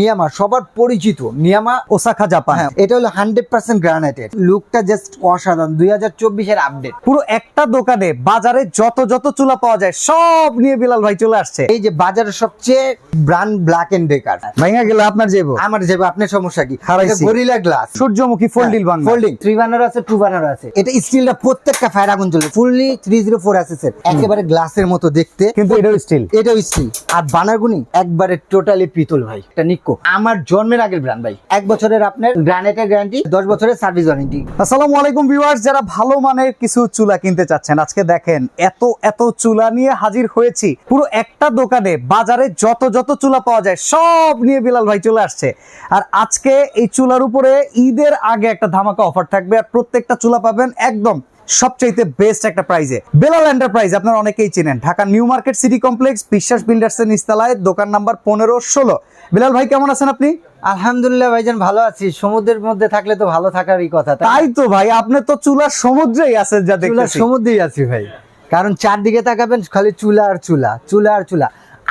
নিয়ামা সবার পরিচিত নিয়ামা Osaka Japan. হ্যাঁ। এটা হলো হান্ড্রেড পার্সেন্ট গ্রানাইটেড। লুকটা জাস্ট অসাধারণ দুই হাজার চব্বিশের আপডেট। পুরো একটা দোকানে বাজারে যত যত চুলা পাওয়া যায় সব নিয়ে বিলাল ভাই চলে আসছে। এই যে বাজারের সবচেয়ে ব্র্যান্ড ব্ল্যাক এন্ড ডেকার ভাইয়া গেলে আপনার যাব আমার যে আপনার সমস্যা কি? গরিলা গ্লাস সূর্যমুখী folding Bangla. Folding three burner আছে টু বানার আছে। এটা স্টিলটা প্রত্যেকটা ফায়ার আগুন চলে ফুললি থ্রি জিরো ফোর অ্যাসেসের একেবারে গ্লাসের মতো দেখতে। কিন্তু এটাও স্টিল এটাও স্টিল আর বানারগুনি একবারে টোটালি পিতল ভাই। এটা নিক্কো আমার জন্মের আগের ব্র্যান্ড ভাই। এক বছরের আপনার গ্রানাইটের গ্যারান্টি দশ বছরের সার্ভিস ওয়ারেন্টি আসসালামু আলাইকুম ভিউয়ার্স যারা ভালো মানের কিছু চুলা কিনতে চাচ্ছেন, আজকে দেখেন এত এত চুলা নিয়ে হাজির হয়েছি। পুরো একটা দোকানে বাজারে যত যত চুলা পাওয়া যায়, সব নিয়ে বিলাল ভাই চলে আসছে। আর আজকে এই চুলার উপরে ঈদের আগে একটা ধামাকা অফার থাকবে, আর প্রত্যেকটা চুলা পাবেন একদম সবচাইতে বেস্ট একটা প্রাইজে বেলাল এন্টারপ্রাইজ আপনারা অনেকেই চিনেন। Dhaka new market city complex Biswas builders এর নিস্তালায় দোকান নাম্বার পনেরো ষোলো। বিলাল ভাই কেমন আছেন আপনি? আলহামদুলিল্লাহ ভাইজান ভালো আছি। সমুদ্রের মধ্যে থাকলে তো ভালো থাকারই কথা তাই তো ভাই আপনি তো চুলার সমুদ্রেই আছেন যা চুলার দেখতেছি সমুদ্রেই আছি ভাই। কারণ চারদিকে তাকাবেন খালি চুলা আর চুলা চুলা আর চুলা।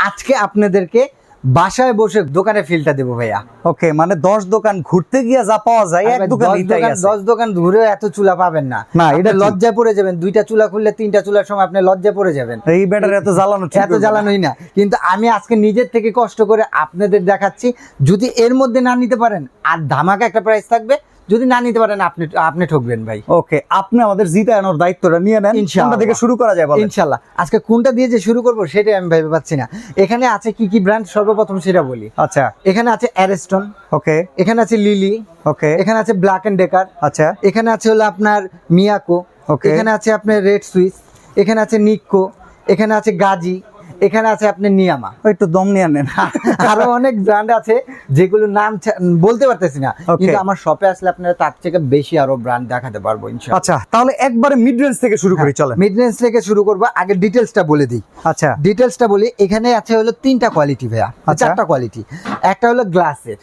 আজকে আপনাদেরকে বাসায় বসে দোকানে ফিলটা দেবো ভাইয়া। ওকে মানে দশ দোকান ঘুরতে গিয়ে যা পাওয়া যায় এক দোকান দশ দোকান ঘুরে এত চুলা পাবেন না। না, এটা। লজ্জায় পড়ে যাবেন দুইটা চুলা খুললে তিনটা চুলার সময় আপনি লজ্জায় পড়ে যাবেন। এই ব্যাটার এত জ্বালানো এত জ্বালানোই না। কিন্তু আমি আজকে নিজের থেকে কষ্ট করে আপনাদের দেখাচ্ছি যদি এর মধ্যে না নিতে পারেন আর ধামাকা একটা প্রাইস থাকবে যদি না নিতে পারেন আপনি আপনি ঠকবেন ভাই। ওকে আপনি আমাদের জিতানোর দায়িত্বটা নিয়ে নেন। ইনশাআল্লাহ। থেকে শুরু করা যায় বলেন? ইনশাল্লাহ আজকে কোনটা দিয়ে যে শুরু করব সেটাই আমি ভেবে পাচ্ছি না। এখানে আছে কি কি ব্র্যান্ড সর্বপ্রথম সেটা বলি। আচ্ছা। এখানে আছে অ্যারেস্টন ওকে। এখানে আছে লিলি ওকে। এখানে আছে ব্ল্যাক এন্ড ডেকার আচ্ছা। এখানে আছে হলো আপনার মিয়াকো ওকে। এখানে আছে আপনার রেড সুইস এখানে আছে নিক্কো এখানে আছে গাজি এখানে আছে আপনি নিয়ামা। ওই একটু দম নিয়ে নেন আরও অনেক ব্র্যান্ড আছে যেগুলো নাম বলতে পারতেছি না। কিন্তু আমার শপে আসলে আপনারা তার থেকে বেশি আরও ব্র্যান্ড দেখাতে পারব ইনশাআল্লাহ আচ্ছা তাহলে একবারে মিড রেঞ্জ থেকে শুরু করি চলেন। মিড রেঞ্জ থেকে শুরু করব। আগে ডিটেলসটা বলে দিই। আচ্ছা। ডিটেলসটা বলি এখানে আছে হলো তিনটা কোয়ালিটি ভাইয়া। আচ্ছা। চারটা কোয়ালিটি একটা হলো গ্লাসের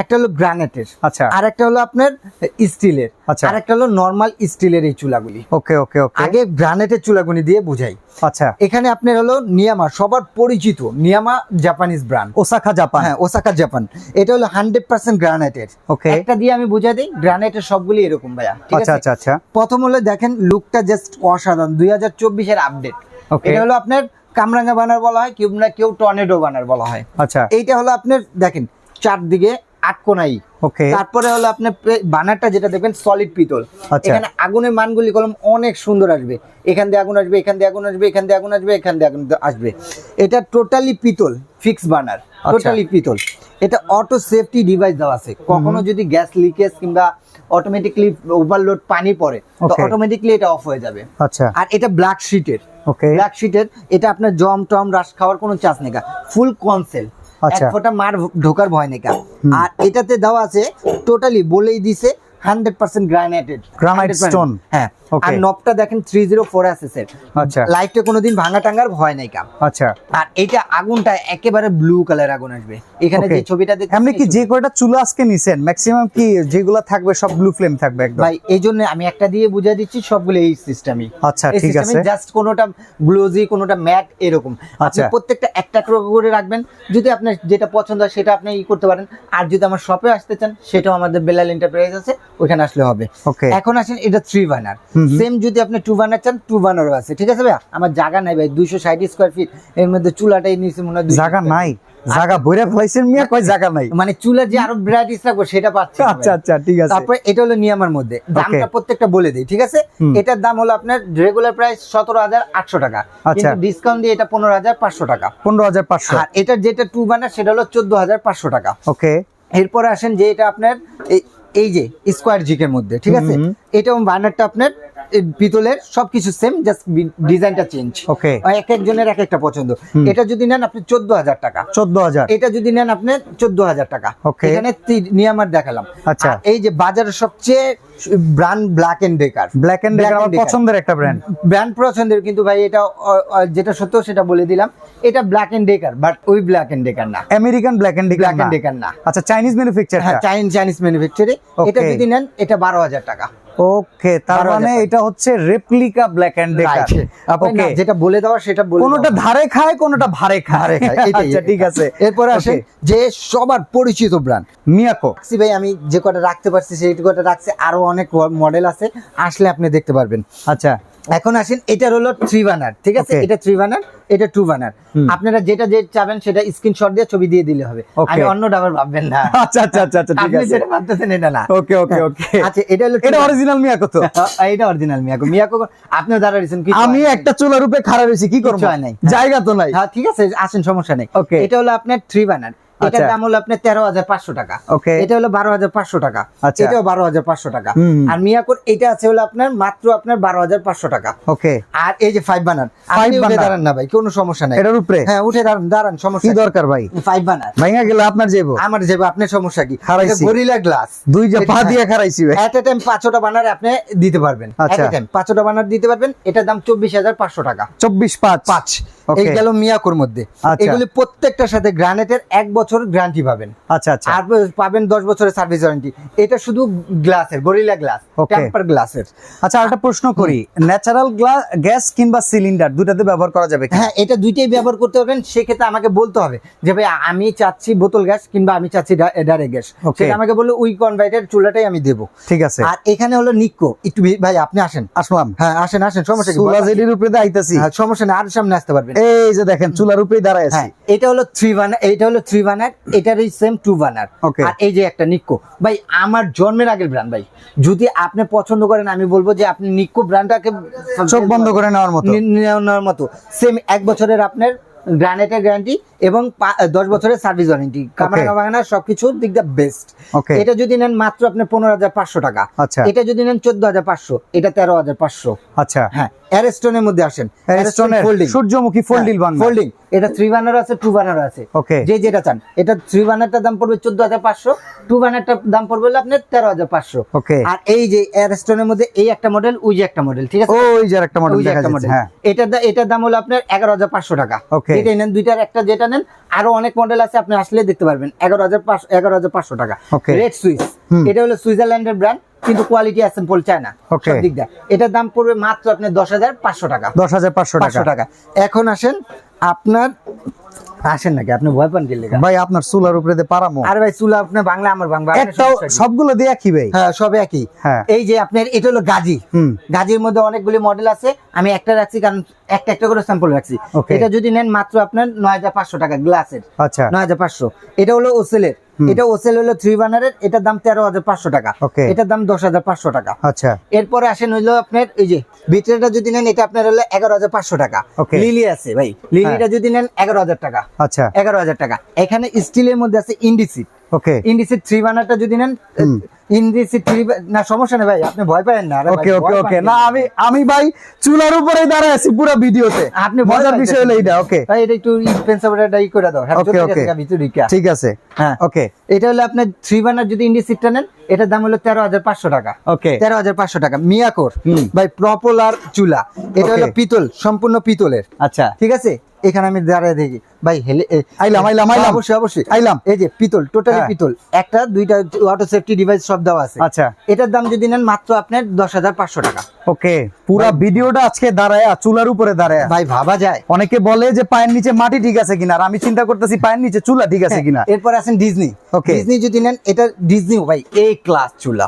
একটা হলো গ্রানাইটের আচ্ছা। আর একটা হলো আপনার স্টিলের আচ্ছা। আর একটা হলো নর্মাল স্টিলের এই চুলাগুলি। ওকে ওকে ওকে। আগে গ্রানাইটের চুলাগুলি দিয়ে বুঝাই। আচ্ছা। এখানে আপনার হলো নিয়ামা সবার পরিচিত নিয়ামা জাপানিজ ব্র্যান্ড ওসাকা জাপান হ্যাঁ ওসাকা জাপান এটা হলো হান্ড্রেড পার্সেন্ট গ্রানাইটের ওকে। একটা দিয়ে আমি বুঝাই দিই গ্রানাইটের সবগুলি এরকম ভাইয়া ঠিক আচ্ছা আছে? আচ্ছা আচ্ছা। প্রথম হলো দেখেন লুকটা জাস্ট অসাধারণ দুই হাজার চব্বিশের আপডেট. এটা হলো আপনার কামরাঙ্গা বানার বলা হয় কেউ না কেউ টর্নেডো বানার বলা হয়। আচ্ছা। এইটা হলো আপনার দেখেন চারদিকে আট কোনাই ওকে তারপরে হলো আপনার বানারটা যেটা দেখবেন সলিড পিতল। আচ্ছা। এখানে আগুনের মানগুলি কলম অনেক সুন্দর আসবে। এখান দিয়ে আগুন আসবে এখান দিয়ে আগুন আসবে এখান দিয়ে আগুন আসবে এখান দিয়ে আগুন আসবে। এটা টোটালি পিতল ফিক্স বানার। টোটালি পিতল। এটা অটো সেফটি ডিভাইস দেওয়া আছে। কখনো যদি গ্যাস লিকেজ কিংবা অটোমেটিকলি ওভারলোড পানি পড়ে তো. অটোমেটিকলি এটা অফ হয়ে যাবে। আচ্ছা। আর এটা ব্ল্যাক শিটের ওকে ব্ল্যাক শিটের এটা আপনার জম টম রাস খাওয়ার কোনো চান্স নেই ফুল কনসেল এক আচ্ছা। ফোঁটা মার ঢোকার ভয় নেই আর এটাতে দেওয়া আছে টোটালি বলেই দিছে hundred percent guaranteed granite stone হ্যাঁ. আর নবটা দেখেন থ্রি জিরো ফোর এর আচ্ছা। লাইটটা কোনোদিন ভাঙা টাঙ্গার ভয় নেই কাম। আচ্ছা। আর এটা আগুনটা একেবারে ব্লু কালার আগুন আসবে। এখানে যে ছবিটা দেখতে আপনি কি যে কয়টা চুলা আজকে নিছেন? ম্যাক্সিমাম কি যেগুলা থাকবে সব ব্লু ফ্লেম থাকবে একদম? ভাই এই জন্য আমি একটা দিয়ে বুঝিয়ে দিচ্ছি সবগুলো এই সিস্টেমই আচ্ছা, ঠিক আছে। জাস্ট কোনোটা গ্লোজি কোনোটা ম্যাট এরকম। আপনি আচ্ছা। প্রত্যেকটা একটা করে রাখবেন। যদি আপনার যেটা পছন্দ হয় সেটা আপনি ই করতে পারেন। আর যদি আমার শপে আসতে চান সেটাও আমাদের বেলাল এন্টারপ্রাইজ আছে ওইখানে আসলে হবে. এখন আসেন এটা থ্রি বার্নার হুম। সেম যদি আপনি টু বার্নার চান টু বার্নারও আছে। ঠিক আছে ভাইয়া? আমার জায়গা নাই ভাই দুইশো ষাট স্কোয়ার ফিট এর মধ্যে চুলাটাই নিচে মনে হয় জায়গা নাই। জায়গা ফেলাইছেন মিয়া কয় জায়গা নাই? মানে চুলার যে আরও ভ্যারাইটিস রাখব সেটা পাচ্ছি আচ্ছা আচ্ছা ঠিক আছে। তারপরে এটা হলো নিয়ামার মধ্যে। দামটা প্রত্যেকটা বলে দিই ঠিক আছে? এটার দাম হলো আপনার রেগুলার প্রাইস সতেরো হাজার আটশো টাকা। আচ্ছা। কিন্তু ডিসকাউন্ট দিয়ে এটা পনেরো হাজার পাঁচশো টাকা। পনেরো হাজার পাঁচশো। আর এটার যেটা টু বানার সেটা হলো চোদ্দ হাজার পাঁচশো টাকা। ওকে এরপরে আসেন যে এটা আপনার এই- যে স্কোয়ার জিকের মধ্যে ঠিক আছে? এটা বানারটা আপনার পিতলের সবকিছু সেম জাস্ট ডিজাইনটা চেঞ্জ ওকে এক একজনের এক একটা পছন্দ। এটা যদি নেন আপনি চোদ্দ হাজার টাকা। চোদ্দ হাজার এটা যদি নেন আপনি চোদ্দ হাজার টাকা. এখানে নিয়ামার দেখালাম। আচ্ছা। এই যে বাজারের সবচেয়ে brand Black and Decker Black and and আমার পছন্দের একটা ব্র্যান্ড ব্র্যান্ড পছন্দের কিন্তু ভাই এটা যেটা সত্য সেটা বলে দিলাম। এটা ব্ল্যাক এন্ড ডেকার বাট ওই ব্ল্যাক এন্ড ডেকার না। American Black and Black and Decker না। আচ্ছা চাইনিজ ম্যানুফ্যাকচার হ্যাঁ চাইন চাইনিজ ম্যানুফ্যাকচারে এটা যদি নেন এটা বারো হাজার টাকা। ওকে তার মানে এটা হচ্ছে replica Black and Decker okay যেটা বলে দেওয়া সেটা বলে কোনটা ধারে খায় কোনটা ভারে খায়। এটাই, আচ্ছা ঠিক আছে। এরপরে আসে যে সবার পরিচিত ব্র্যান্ড মিয়াকো সি ভাই আমি যে কটা রাখতে পারছি সেই কটা রাখছি। আরও অনেক মডেল আছে আসলে আপনি দেখতে পারবেন। আচ্ছা। এখন আসেন এটার হলো থ্রি বানার ঠিক আছে? এটা থ্রি বানার এটা টু বানার আপনারা যেটা যে চাবেন সেটা স্ক্রিনশট দিয়ে ছবি দিয়ে দিলে হবে. আমি অন্য ডাবার ভাববেন না। আচ্ছা আচ্ছা আচ্ছা আচ্ছা ঠিক আপনি আছে। যেটা ভাবতেছেন এটা না। ওকে ওকে ওকে আচ্ছা এটা হলো এটা অরিজিনাল মিয়াকো তো এটা অরিজিনাল মিয়াকো মিয়াকো আপনি দাঁড়া দাঁড়াইছেন কি আমি একটা চুলার উপরে খাড়া রয়েছি কি করব? হয় নাই। জায়গা তো নাই। হ্যাঁ ঠিক আছে আসেন সমস্যা নেই. এটা হলো আপনার থ্রি বানার এটার আচ্ছা। দাম হলো আপনার তেরো হাজার পাঁচশো টাকা. এটা হলো বারো হাজার পাঁচশো টাকা। আচ্ছা। এটাও বারো হাজার পাঁচশো টাকা। আর মিয়াকোর এটা আছে হলো আপনার মাত্র আপনার বারো হাজার পাঁচশো টাকা। ওকে আর এই যে ফাইভ বানার আপনি উঠে দাঁড়ান না ভাই কোনো সমস্যা নাই। এটার উপরে? হ্যাঁ উঠে দাঁড়ান দাঁড়ান কি দরকার ভাই? ফাইভ বানার ভাইঙ্গা গেলে আপনার যাব আমার যাবে আপনার সমস্যা কি? হারাইছি। গরিলা গ্লাস দুই যে পা দিয়ে খারাইছি ভাই। এট এ টাইম পাঁচটা বানার আপনি দিতে পারবেন। আচ্ছা। টাইম পাঁচটা বানার দিতে পারবেন। এটার দাম চব্বিশ হাজার পাঁচশো টাকা। চব্বিশ পাঁচ। পাঁচ. এই গেল মিয়াকোর মধ্যে। আচ্ছা। এগুলি প্রত্যেকটার সাথে গ্রানেটের এক বছর গ্যারান্টি পাবেন। আচ্ছা আচ্ছা। আর পাবেন দশ বছরের সার্ভিস ওয়ারেন্টি এটা শুধু গ্লাসের গরিলা গ্লাস টেম্পার গ্লাসের আচ্ছা একটা প্রশ্ন করি। ন্যাচারাল গ্যাস কিংবা সিলিন্ডার দুটাতে ব্যবহার করা যাবে হ্যাঁ এটা দুইটাই ব্যবহার করতে পারবেন। সেক্ষেত্রে আমাকে বলতে হবে যে ভাই আমি চাচ্ছি বোতল গ্যাস কিংবা আমি চাচ্ছি ডাইরেক্ট গ্যাস সেটা আমাকে বললে উই কনভার্টের চুলাটাই আমি দেবো। ঠিক আছে। আর এখানে হলো নিক্কো একটু ভাই আপনি আসেন। আসলাম। হ্যাঁ আসেন আসেন সমস্যা কি? চুলা জেডির উপরে দিয়ে আইতাছি। হ্যাঁ, সমস্যা নেই আর সামনে আসতে পারবেন। এই যে দেখেন চুলার উপরেই দাঁড়ায় আছি। হ্যাঁ এটা হলো থ্রি বানার এটা হলো থ্রি বানার এটারই সেম টু বানার. আর এই যে একটা নিক্কো। ভাই আমার জন্মের আগের ব্র্যান্ড ভাই। যদি আপনি পছন্দ করেন আমি বলব যে আপনি নিক্কো ব্র্যান্ডটাকে চোখ বন্ধ করে নেওয়ার মতো। নেওয়ার মতো। সেম এক বছরের আপনার গ্রানেটের গ্যারান্টি এবং দশ বছরের সার্ভিস ওয়ারেন্টি কামানা বাগানা সবকিছুর দিক দা বেস্ট. এটা যদি নেন মাত্র আপনার পনেরো হাজার পাঁচশো টাকা। আচ্ছা। এটা যদি নেন চোদ্দ হাজার পাঁচশো এটা তেরো হাজার পাঁচশো। আচ্ছা। হ্যাঁ। অ্যারেস্টনের মধ্যে আসেন। Ariston-এর সূর্যমুখী folding বাংলা। ফোল্ডিং এটা থ্রি বানার আছে টু বানার আছে। Okay. যে যেটা চান। এটা থ্রি বানারটার দাম পড়বে চোদ্দ হাজার পাঁচশো। টু বানারটার দাম পড়বে আপনার তেরো হাজার পাঁচশো। Okay. আর এই যে অ্যারেস্টনের মধ্যে এই একটা মডেল ওই যে একটা মডেল ঠিক আছে? ওই যে একটা মডেল একটা মডেল হ্যাঁ এটার দাম হলো আপনার এগারো হাজার পাঁচশো টাকা। Okay. যেটা নেন দুইটার একটা যেটা নেন আরও অনেক মডেল আছে আপনি আসলে দেখতে পারবেন। এগারো হাজার পাঁচশো এগারো হাজার পাঁচশো টাকা. রেড সুইস এটা হলো সুইজারল্যান্ডের ব্র্যান্ড কিন্তু কোয়ালিটি অ্যাসেম্পল চায় না. সব দিক দিয়ে। এটার দাম পড়বে মাত্র আপনার দশ হাজার পাঁচশো টাকা। দশ হাজার পাঁচশো টাকা। এখন আসেন আপনার আসেন নাকি? আপনি ভয় পান গেলে ভাই আপনার চুলার উপরে দিয়ে পারামো আরে ভাই চুলা আপনার বাংলা আমার বাংলা? সবগুলো দিয়ে কি ভাই। হ্যাঁ সব একই। হ্যাঁ। এই যে আপনার এটা হলো গাজী। হুম। গাজীর মধ্যে অনেকগুলি মডেল আছে। আমি একটা রাখছি কারণ একটা একটা করে স্যাম্পল রাখছি. এটা যদি নেন মাত্র আপনার নয় হাজার পাঁচশো টাকা গ্লাসের। আচ্ছা। নয় হাজার পাঁচশো। এটা হলো ওসেলের। এটা ওসেল হলো থ্রি বানারের এটার দাম তেরো হাজার পাঁচশো টাকা. এটার দাম দশ হাজার পাঁচশো টাকা। আচ্ছা। এরপরে আসেন হইল আপনার এই যে বিটরেটা যদি নেন এটা আপনার হলো এগারো হাজার পাঁচশো টাকা. লিলি আছে ভাই। লিলিটা যদি নেন এগারো হাজার টাকা। আচ্ছা। এগারো হাজার টাকা। এখানে স্টিলের মধ্যে আছে ইন্ডিসিট ওকে ইন্ডিসিট থ্রি বানারটা যদি নেন ইন্ডিসিট থ্রি না সমস্যা নেই ভাই আপনি ভয় পাবেন না। ওকে ওকে ওকে না আমি আমি ভাই চুলার উপরে দাঁড়ায় আছি পুরো ভিডিওতে। আপনি মজার বিষয় হলো ওকে ভাই এটা একটু করে দাও। হ্যাঁ ওকে ওকে ঠিক আছে। হ্যাঁ। ওকে এটা হলো আপনার থ্রি বানার যদি ইন্ডিসিটটা নেন এটার দাম হলো তেরো হাজার পাঁচশো টাকা। ওকে তেরো হাজার পাঁচশো টাকা। মিয়াকোর। ভাই প্রপোলার চুলা। এটা হলো পিতল সম্পূর্ণ পিতলের। আচ্ছা। ঠিক আছে? এখানে আমি দাঁড়ায় দেখি। ভাই হেলে আইলাম, আইলাম, আইলাম। অবশ্যই অবশ্যই। আইলাম। এই যে পিতল টোটালি হ্যাঁ। পিতল। একটা দুইটা সেফটি ডিভাইস সব দেওয়া আছে। আচ্ছা। এটার দাম যদি নেন মাত্র আপনার দশ হাজার পাঁচশো টাকা। ওকে পুরো ভিডিওটা আজকে দাঁড়ায় চুলার উপরে দাঁড়ায়। ভাই ভাবা যায়। অনেকে বলে যে পায়ের নিচে মাটি ঠিক আছে কিনা আর আমি চিন্তা করতেছি পায়ের নিচে চুলা ঠিক আছে কিনা। এরপর আছেন ডিজনি Okay. ডিজনি যদি নেন এটা ডিজনি ভাই এ ক্লাস চুলা.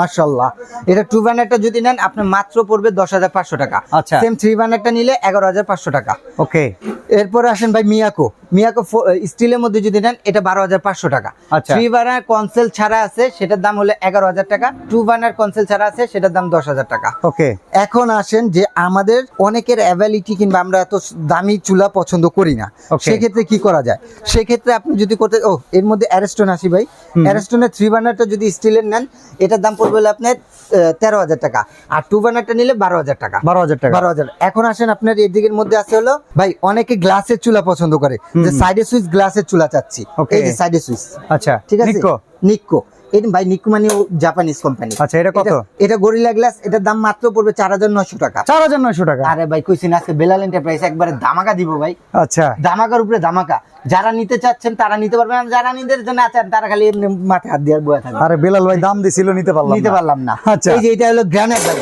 মাশাল্লাহ এটা টু বানারটা যদি নেন আপনার মাত্র পড়বে দশ হাজার পাঁচশো টাকা। আচ্ছা। সেম থ্রি বানারটা নিলে এগারো হাজার পাঁচশো টাকা। ওকে। এরপরে আসেন ভাই মিয়াকো মিয়াকো স্টিলের মধ্যে যদি নেন এটা বারো হাজার পাঁচশো টাকা। থ্রি বানার কনসেল ছাড়া আছে সেটার দাম হলো এগারো হাজার টাকা। টু বানার কনসেল ছাড়া আছে সেটার দাম দশ হাজার টাকা। ওকে এখন আসেন যে আমাদের অনেকের অ্যাভেলিটি কিংবা আমরা এত দামি চুলা পছন্দ করি না। সেক্ষেত্রে কি করা যায়? সেক্ষেত্রে আপনি যদি করতে ও এর মধ্যে অ্যারেস্টন আসি ভাই। অ্যারেস্টনের থ্রি বার্নারটা যদি স্টিলের নেন এটার দাম পড়বে হলো আপনার তেরো হাজার টাকা। আর টু বার্নারটা নিলে বারো হাজার টাকা। বারো হাজার টাকা। বারো হাজার। এখন আসেন আপনার এদিকের মধ্যে আছে হলো ভাই অনেকে গ্লাসের চুলা পছন্দ করে। যে সাইডে সুইচ গ্লাসের চুলা চাচ্ছি. এই যে সাইডে সুইচ। আচ্ছা ঠিক আছে? নিক্কো নিক্কো এটা ভাই নিক্কো মানে জাপানিজ কোম্পানি আচ্ছা, এটা কত? এটা গরিলা গ্লাস এটার দাম মাত্র পড়বে চার হাজার নশো টাকা। চার হাজার নয়শো টাকা। আরে ভাই কইছি না আজকে বেলাল এন্টারপ্রাইজ একবারে ধামাকা দিব ভাই। আচ্ছা। ধামাকার উপরে ধামাকা। যারা নিতে চাচ্ছেন তারা নিতে পারবেন আর যারা নিতে না চান তারা খালি এমনি মাথায় হাত দিয়ে বয়ে থাকবে। আরে বেলাল ভাই দাম দিছিল নিতে পারলাম নিতে পারলাম না। আচ্ছা। এই যে এটা হলো গ্রানাইট ভাই।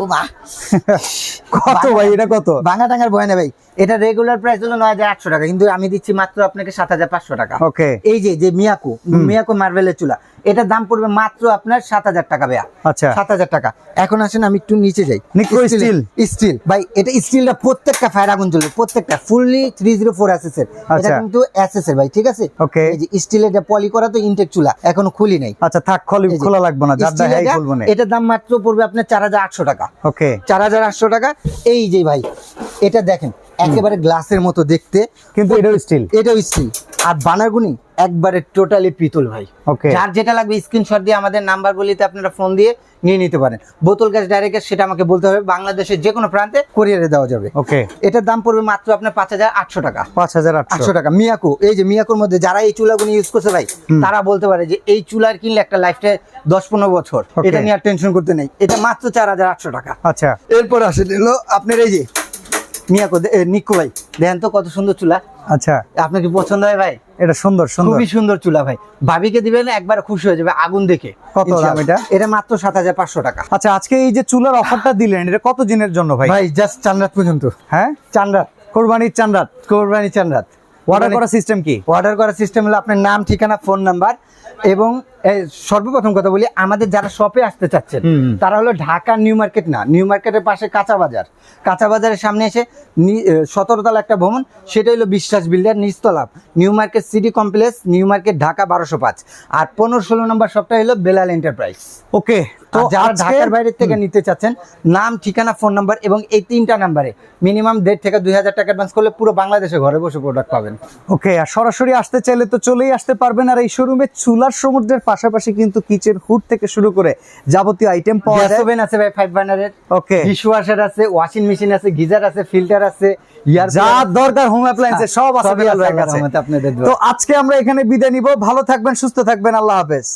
ও মা। কত ভাই এটা কত? ভাঙা টাঙ্গার ভয় না ভাই এটা রেগুলার প্রাইস হলো নয় হাজার আটশো টাকা কিন্তু আমি দিচ্ছি মাত্র আপনাকে সাত হাজার পাঁচশো টাকা। ওকে এই যে যে মিয়াকো মিয়াকো মার্বেলের চুলা এটার দাম পড়বে মাত্র আপনার সাত হাজার টাকা ভাইয়া। আচ্ছা। সাত হাজার টাকা। এখন আসেন আমি একটু নিচে যাই। Steel? স্টিল ভাই এটা স্টিলটা প্রত্যেকটা ফায়ার আগুন জ্বলবে প্রত্যেকটা ফুললি থ্রি জিরো ফোর এর। এটা আচ্ছা। কিন্তু এসএস এর ভাই ঠিক আছে? ওকে এই যে স্টিলের এটা পলি করা তো ইনটেক চুলা এখনও খুলি নাই। আচ্ছা থাক খোলি যে, খোলা লাগবে না যার এটা, খুলবো না। এটার দাম মাত্র পড়বে আপনার চার হাজার আটশো টাকা। ওকে চার হাজার আটশো টাকা। এই যে ভাই এটা দেখেন একেবারে গ্লাসের মতো দেখতে। কিন্তু এটাও স্টিল এটাও স্টিল আর বানারগুনি একবারে টোটালি পিতল ভাই। ওকে যার যেটা লাগবে স্ক্রিনশট দিয়ে আমাদের নাম্বার নাম্বারগুলিতে আপনারা ফোন দিয়ে নিয়ে নিতে পারেন। বোতল গ্যাস ডাইরেক্ট সেটা আমাকে বলতে হবে। বাংলাদেশের যে কোনো প্রান্তে কুরিয়ারে দেওয়া যাবে। ওকে এটার দাম পড়বে মাত্র আপনার পাঁচ হাজার আটশো টাকা। পাঁচ হাজার আটশো। টাকা। মিয়াকো এই যে মিয়াকোর মধ্যে যারা এই চুলাগুলো ইউজ করছে ভাই তারা বলতে পারে যে এই চুলার কিনলে একটা লাইফটাই দশ পনেরো বছর। এটা নিয়ে আর টেনশন করতে নেই। এটা মাত্র চার হাজার আটশো টাকা। আচ্ছা। এরপর আসে হলো আপনার এই যে এ, নিক্কো ভাই দেখেন তো কত সুন্দর চুলা। আচ্ছা। আপনার কি পছন্দ হয় ভাই? এটা সুন্দর সুন্দর। খুবই সুন্দর চুলা ভাই। ভাবিকে দিবেন একবার খুশি হয়ে যাবে আগুন দেখে। কত দাম এটা? এটা মাত্র সাত হাজার পাঁচশো টাকা। আচ্ছা আজকে এই যে চুলার অফারটা দিলেন এটা কত দিনের জন্য ভাই? ভাই জাস্ট চানরাত পর্যন্ত। হ্যাঁ? চানরাত কোরবানির চান্দাত কোরবানি চানরাত অর্ডার করার সিস্টেম কি? অর্ডার করার সিস্টেম হলো আপনার নাম ঠিকানা ফোন নাম্বার এবং সর্বপ্রথম কথা বলি আমাদের যারা শপে আসতে চাচ্ছেন। তারা হলো ঢাকা নিউ মার্কেট না। নিউ মার্কেটের পাশে কাঁচা বাজার। কাঁচা বাজারের সামনে এসে সতেরোতলা একটা ভবন সেটা হলো বিশ্বাস বিল্ডার নিচতলা new market city complex new market Dhaka বারোশো পাঁচ। আর পনেরো ষোলো নম্বর শপটা হলো বেলাল এন্টারপ্রাইজ ওকে তো যারা ঢাকার বাইরে থেকে নিতে চাচ্ছেন নাম ঠিকানা ফোন নাম্বার এবং এই তিনটা নাম্বারে মিনিমাম দেড় থেকে দুই হাজার টাকা অ্যাডভান্স করলে পুরো বাংলাদেশে ঘরে বসে প্রোডাক্ট পাবেন। ওকে আর সরাসরি আসতে চাইলে তো চলেই আসতে পারবেন আর এই শোরুমে চুলার সমুদ্রের পাশাপাশি কিন্তু কিচেন হুড থেকে শুরু করে যাবতীয় আইটেম পাওয়া যায়। ওভেন আছে ভাই ফাইভ বার্নারের ওকে ডিশওয়াশার আছে ওয়াশিং মেশিন আছে গিজার আছে ফিল্টার আছে যা দরকার হোম অ্যাপ্লায়েন্সে সব আছে আপনাদের। তো আজকে আমরা এখানে বিদায় নিব। ভালো থাকবেন সুস্থ থাকবেন। আল্লাহ হাফেজ।